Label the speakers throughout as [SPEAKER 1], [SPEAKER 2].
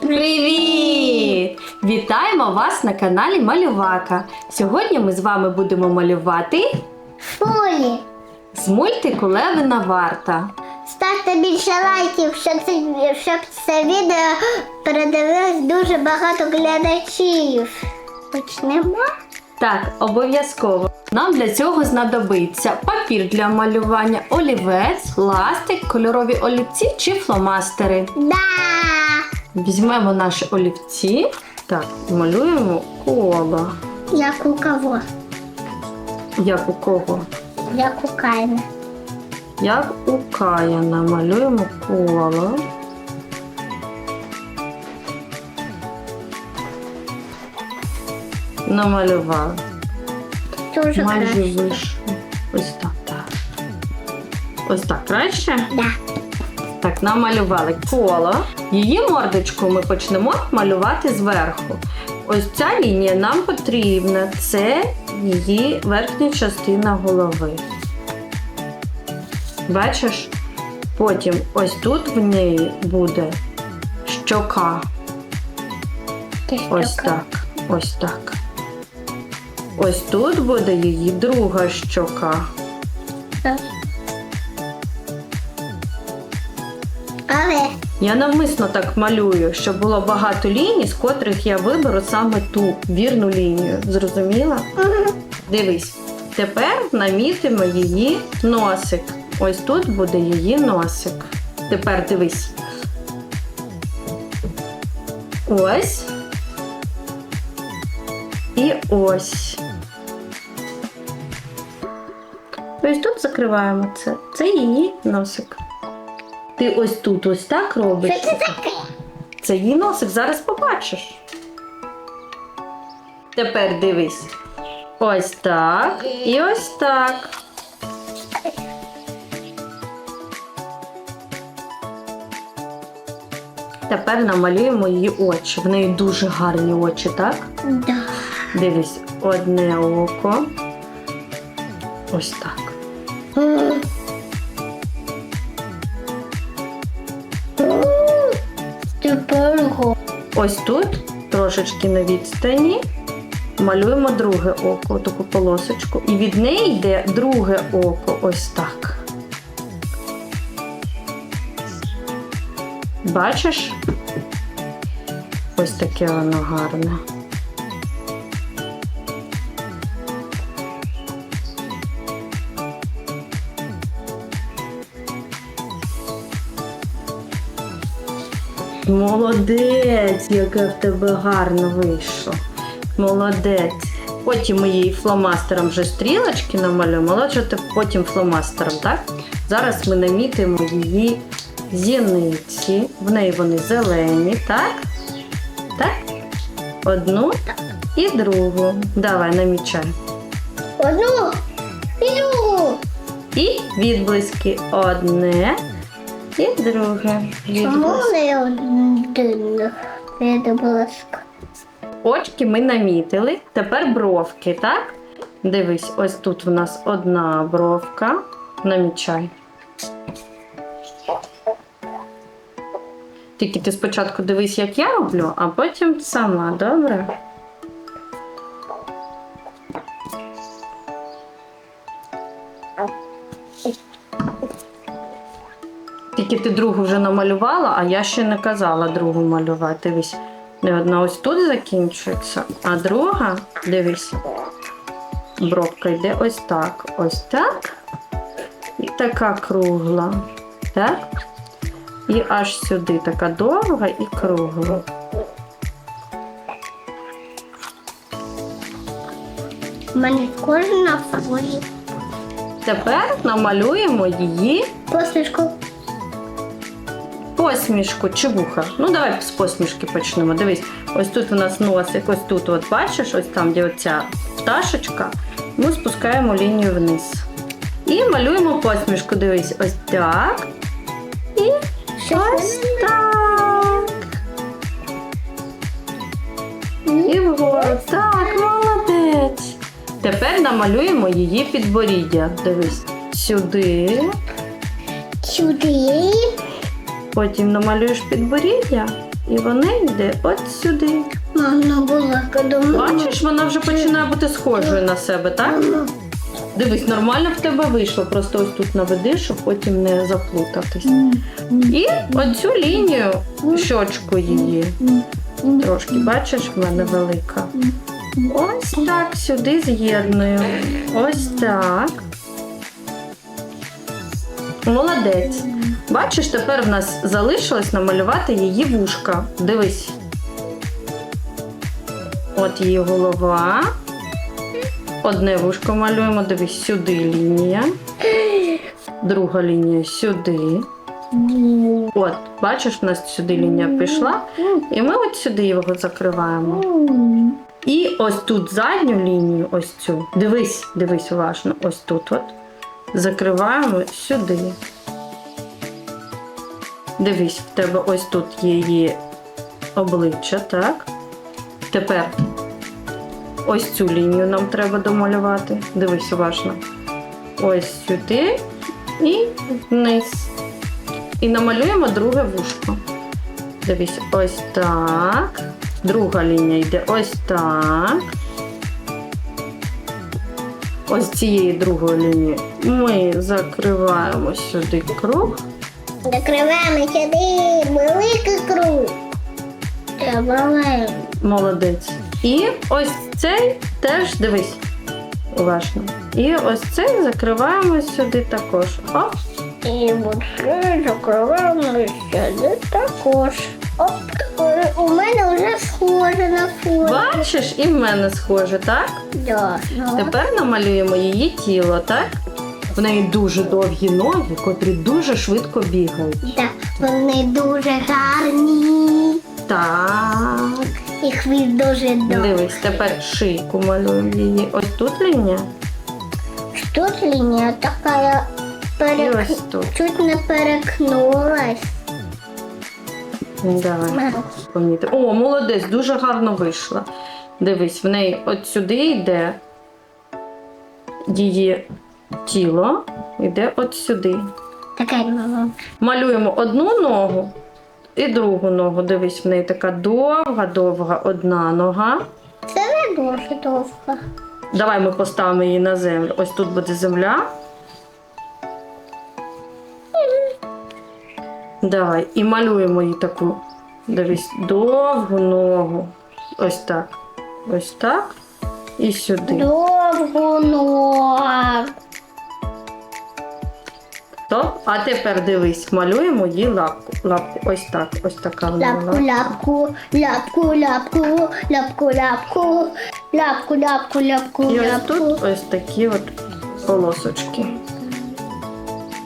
[SPEAKER 1] Привіт! Вітаємо вас на каналі Малювака. Сьогодні ми з вами будемо малювати
[SPEAKER 2] Фулі.
[SPEAKER 1] з мультику Левина варта.
[SPEAKER 2] Ставте більше лайків, щоб це, щоб це відео передивилось дуже багато глядачів. Почнемо.
[SPEAKER 1] Так, обов'язково. Нам для цього знадобиться папір для малювання, олівець, ластик, кольорові олівці чи фломастери.
[SPEAKER 2] Да!
[SPEAKER 1] Візьмемо наші олівці. Так, малюємо коло.
[SPEAKER 2] Як у кого?
[SPEAKER 1] Як у кого?
[SPEAKER 2] Як у Кайна.
[SPEAKER 1] Як у Каяна. Малюємо коло. Намалювали.
[SPEAKER 2] Дуже
[SPEAKER 1] Майже
[SPEAKER 2] краще.
[SPEAKER 1] вийшло. Ось так, так. Ось так краще.
[SPEAKER 2] Да.
[SPEAKER 1] Так, намалювали коло. Її мордочку ми почнемо малювати зверху. Ось ця лінія нам потрібна. Це її верхня частина голови. Бачиш? Потім ось тут в неї буде щока. Ось так. Ось так. Ось тут буде її друга щока.
[SPEAKER 2] Але
[SPEAKER 1] Я навмисно так малюю, щоб було багато ліній, з котрих я виберу саме ту вірну лінію. Зрозуміла? Дивись. Тепер намітимо її носик. Ось тут буде її носик. Тепер дивись. Ось. І ось. Ось тут закриваємо це. Це її носик. Ти ось тут ось так робиш.
[SPEAKER 2] що це таке?
[SPEAKER 1] Це її носик, зараз побачиш. Тепер дивись. Ось так і ось так. Тепер намалюємо її очі. В неї дуже гарні очі, так?
[SPEAKER 2] Да.
[SPEAKER 1] Дивись, одне око. Ось так. Ось тут, трошечки на відстані, малюємо друге око, таку полосочку. І від неї йде друге око, ось так. Бачиш? Ось таке воно гарне. Молодець, яке в тебе гарно вийшло. Молодець. Потім ми її фломастером вже стрілочки намалюємо, те- потім фломастером, так? Зараз ми намітимо її зіниці. В неї вони зелені, так? Так? Одну і другу. Давай, намічай.
[SPEAKER 2] Одну і другу.
[SPEAKER 1] І відблиски. Одне і друге.
[SPEAKER 2] Чому не один? Будь ласка.
[SPEAKER 1] Очки ми намітили. Тепер бровки, так? Дивись, ось тут в нас одна бровка. Намічай. Тільки ти спочатку дивись, як я роблю, а потім сама, добре? Тільки ти другу вже намалювала, а я ще не казала другу малювати. Дивись, одна ось тут закінчується, а друга, дивись, бровка йде ось так, ось так. І така кругла. Так? І аж сюди така довга і кругла.
[SPEAKER 2] У мене кожна фолі.
[SPEAKER 1] Тепер намалюємо її
[SPEAKER 2] Посмішку.
[SPEAKER 1] Посмішку чи вуха. Ну, давай з посмішки почнемо. Дивись, ось тут у нас носик, ось тут, от бачиш, ось там, де оця пташечка, ми спускаємо лінію вниз. І малюємо посмішку. Дивись, ось так. І ось так. І вгору. Так, молодець. Тепер намалюємо її підборіддя. Дивись, сюди.
[SPEAKER 2] Сюди.
[SPEAKER 1] Потім намалюєш підборіддя, і вона йде от сюди.
[SPEAKER 2] Мама була
[SPEAKER 1] Бачиш, вона вже починає бути схожою на себе, так? Дивись, нормально в тебе вийшло. Просто ось тут наведи, щоб потім не заплутатись. І оцю лінію, щочку її, трошки, бачиш, в мене велика. Ось так сюди з'єдную. Ось так. Молодець. Бачиш, тепер в нас залишилось намалювати її вушка. Дивись. От її голова. Одне вушко малюємо, дивись, сюди лінія. Друга лінія сюди. От, бачиш, в нас сюди лінія пішла. І ми от сюди його закриваємо. І ось тут задню лінію, ось цю. Дивись, дивись уважно, ось тут от. Закриваємо сюди. Дивись, в тебе ось тут є її обличчя, так? Тепер ось цю лінію нам треба домалювати. Дивись уважно. Ось сюди і вниз. І намалюємо друге вушко. Дивись, ось так. Друга лінія йде ось так. Ось цієї другої лінії ми закриваємо сюди круг.
[SPEAKER 2] Закриваємо сюди великий круг. Добавляємо.
[SPEAKER 1] Молодець. І ось цей теж дивись. Уважно. І ось цей закриваємо сюди також. Оп.
[SPEAKER 2] І оце закриваємо сюди також. Оп, е, у мене вже схоже на фото.
[SPEAKER 1] Бачиш, і в мене схоже, так?
[SPEAKER 2] Да.
[SPEAKER 1] Тепер намалюємо її тіло, так? В неї дуже довгі ноги, котрі дуже швидко бігають.
[SPEAKER 2] да. Вони дуже гарні.
[SPEAKER 1] Так.
[SPEAKER 2] І хвіст дуже довгий.
[SPEAKER 1] Дивись, тепер шийку малюємо її. Ось тут лінія.
[SPEAKER 2] Тут лінія така
[SPEAKER 1] І
[SPEAKER 2] перек...
[SPEAKER 1] ось тут.
[SPEAKER 2] чуть не перекнулась.
[SPEAKER 1] Давай. помітимо. О, молодець, дуже гарно вийшла. Дивись, в неї от сюди йде її тіло, йде от сюди.
[SPEAKER 2] Таке мама.
[SPEAKER 1] Малюємо одну ногу і другу ногу. Дивись, в неї така довга-довга одна нога.
[SPEAKER 2] Це не дуже довго.
[SPEAKER 1] Давай ми поставимо її на землю. Ось тут буде земля. Давай. І малюємо їй таку. Дивись, довгу ногу. Ось так. Ось так. І сюди.
[SPEAKER 2] Довго ног.
[SPEAKER 1] Стоп. А тепер дивись, малюємо їй лапку. Лапку. Ось так. Ось така в неї
[SPEAKER 2] Ляпку,
[SPEAKER 1] лапка.
[SPEAKER 2] ляпку, ляпку, ляпку, ляпку, ляпку, ляпку, ляпку, ляпку,
[SPEAKER 1] І ось тут ось такі от полосочки.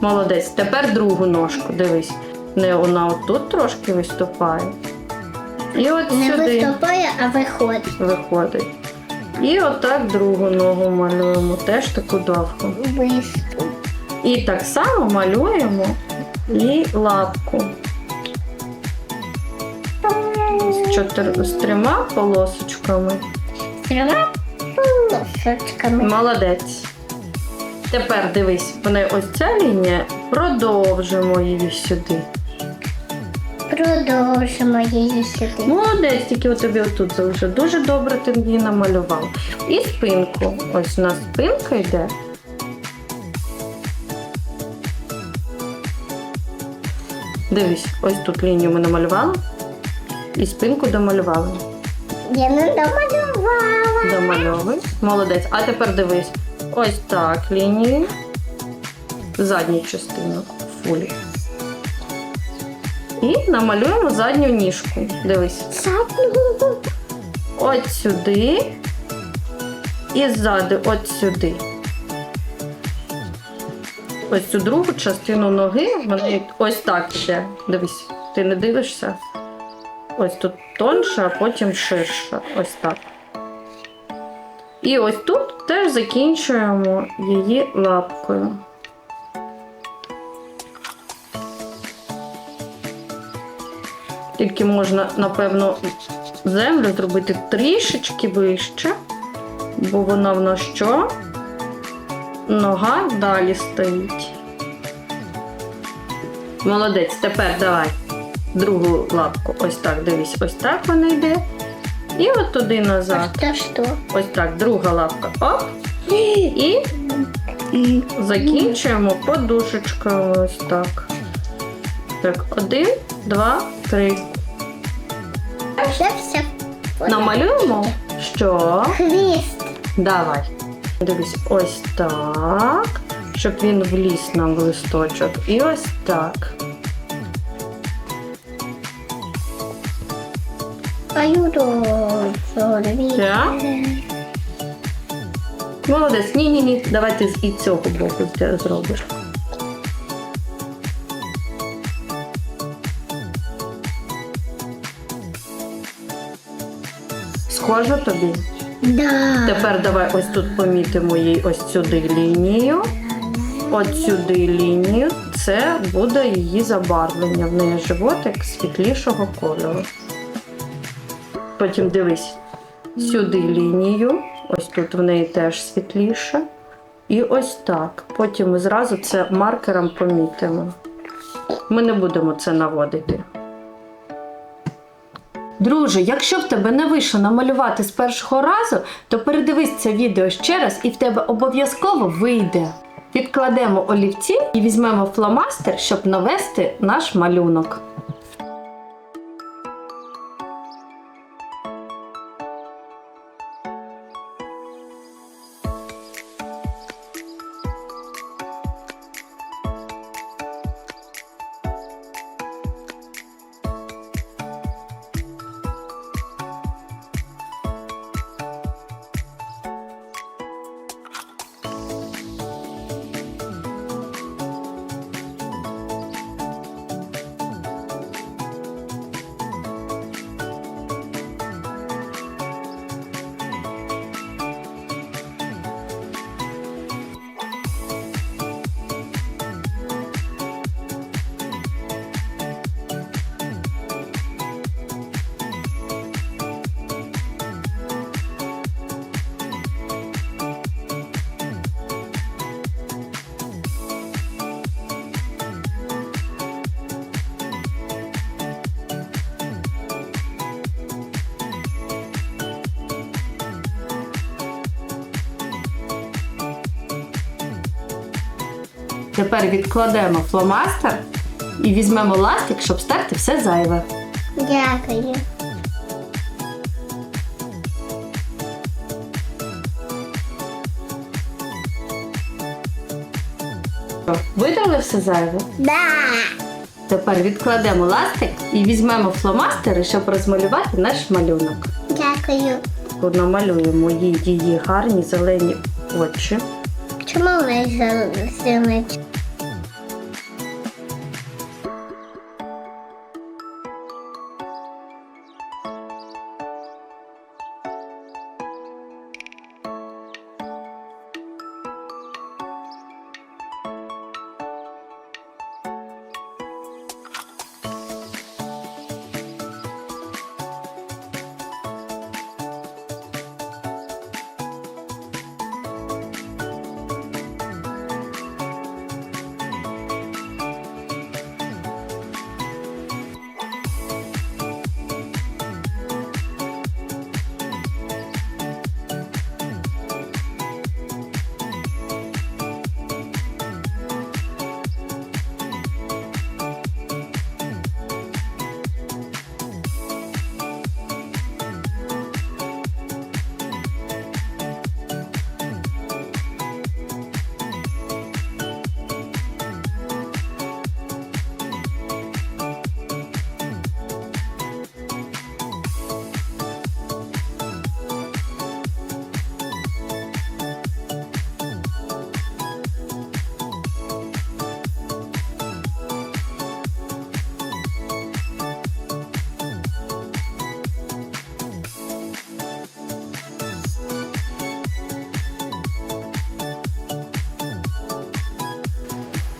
[SPEAKER 1] Молодець. Тепер другу ножку. Дивись. Не вона отут трошки виступає. І от
[SPEAKER 2] Не
[SPEAKER 1] сюди
[SPEAKER 2] виступає, а виходить.
[SPEAKER 1] виходить. І отак другу ногу малюємо, теж таку довгу.
[SPEAKER 2] Виступ.
[SPEAKER 1] І так само малюємо і лапку. З, чотир... з трьома полосочками.
[SPEAKER 2] З трьома полосочками.
[SPEAKER 1] Молодець. Тепер дивись, вони ось ця лінія, продовжимо її сюди.
[SPEAKER 2] Продовжимо її сюди.
[SPEAKER 1] Молодець, тільки у тобі отут залишив. Дуже добре ти її намалював. І спинку. Ось у нас спинка йде. Дивись, ось тут лінію ми намалювали. І спинку домалювали.
[SPEAKER 2] Я не домалювала.
[SPEAKER 1] Домальовуй. Молодець. А тепер дивись. Ось так лінію. Задню частину фулі. І намалюємо задню ніжку. Дивись.
[SPEAKER 2] Задню.
[SPEAKER 1] От сюди. І ззаду от сюди. Ось цю другу частину ноги, вони ось так йде. Дивись, ти не дивишся. Ось тут тонша, а потім ширша. Ось так. І ось тут теж закінчуємо її лапкою. Тільки можна, напевно, землю зробити трішечки вище, бо вона в нас що? Нога далі стоїть. Молодець, тепер давай другу лапку. Ось так, дивись, ось так вона йде. І от туди
[SPEAKER 2] А
[SPEAKER 1] назад.
[SPEAKER 2] что что?
[SPEAKER 1] Ось так, друга лапка. Оп. І закінчуємо подушечками. Ось так. Так, один, два, три.
[SPEAKER 2] Все.
[SPEAKER 1] Намалюємо, що.
[SPEAKER 2] Хвіст.
[SPEAKER 1] Давай. Дивись, ось так. Щоб він вліз нам в листочок. І ось так. Так. Молодець. Ні, ні, ні. Давай ти і цього боку зробиш. Схоже тобі?
[SPEAKER 2] Да.
[SPEAKER 1] Тепер давай ось тут помітимо їй ось сюди лінію. От сюди лінію. Це буде її забарвлення. В неї животик світлішого кольору. Потім дивись сюди лінію. Ось тут в неї теж світліше. І ось так. Потім ми зразу це маркером помітимо. Ми не будемо це наводити. Друже, якщо в тебе не вийшло намалювати з першого разу, то передивись це відео ще раз і в тебе обов'язково вийде. Підкладемо олівці і візьмемо фломастер, щоб навести наш малюнок. Тепер відкладемо фломастер і візьмемо ластик, щоб стерти все зайве.
[SPEAKER 2] Дякую.
[SPEAKER 1] Витрали все зайве?
[SPEAKER 2] Да.
[SPEAKER 1] Тепер відкладемо ластик і візьмемо фломастери, щоб розмалювати наш малюнок.
[SPEAKER 2] Дякую.
[SPEAKER 1] Намалюємо її гарні зелені очі.
[SPEAKER 2] Чому ми зелені?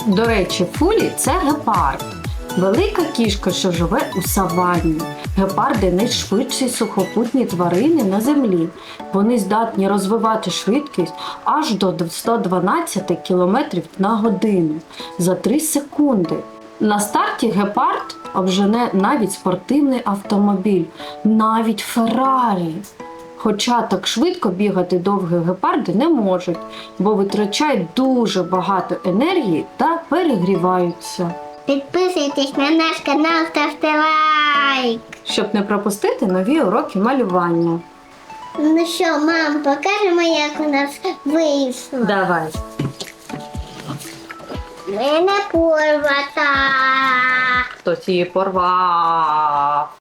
[SPEAKER 1] До речі, фулі це гепард. Велика кішка, що живе у саванні. Гепарди найшвидші сухопутні тварини на землі. Вони здатні розвивати швидкість аж до 112 км на годину за 3 секунди. На старті гепард обжене навіть спортивний автомобіль, навіть Феррарі. Хоча так швидко бігати довгі гепарди не можуть, бо витрачають дуже багато енергії та перегріваються.
[SPEAKER 2] Підписуйтесь на наш канал, ставте лайк.
[SPEAKER 1] Щоб не пропустити нові уроки малювання.
[SPEAKER 2] Ну що, мам, покажемо, як у нас вийшло.
[SPEAKER 1] Давай.
[SPEAKER 2] Мене порвата.
[SPEAKER 1] Хтось її порвав.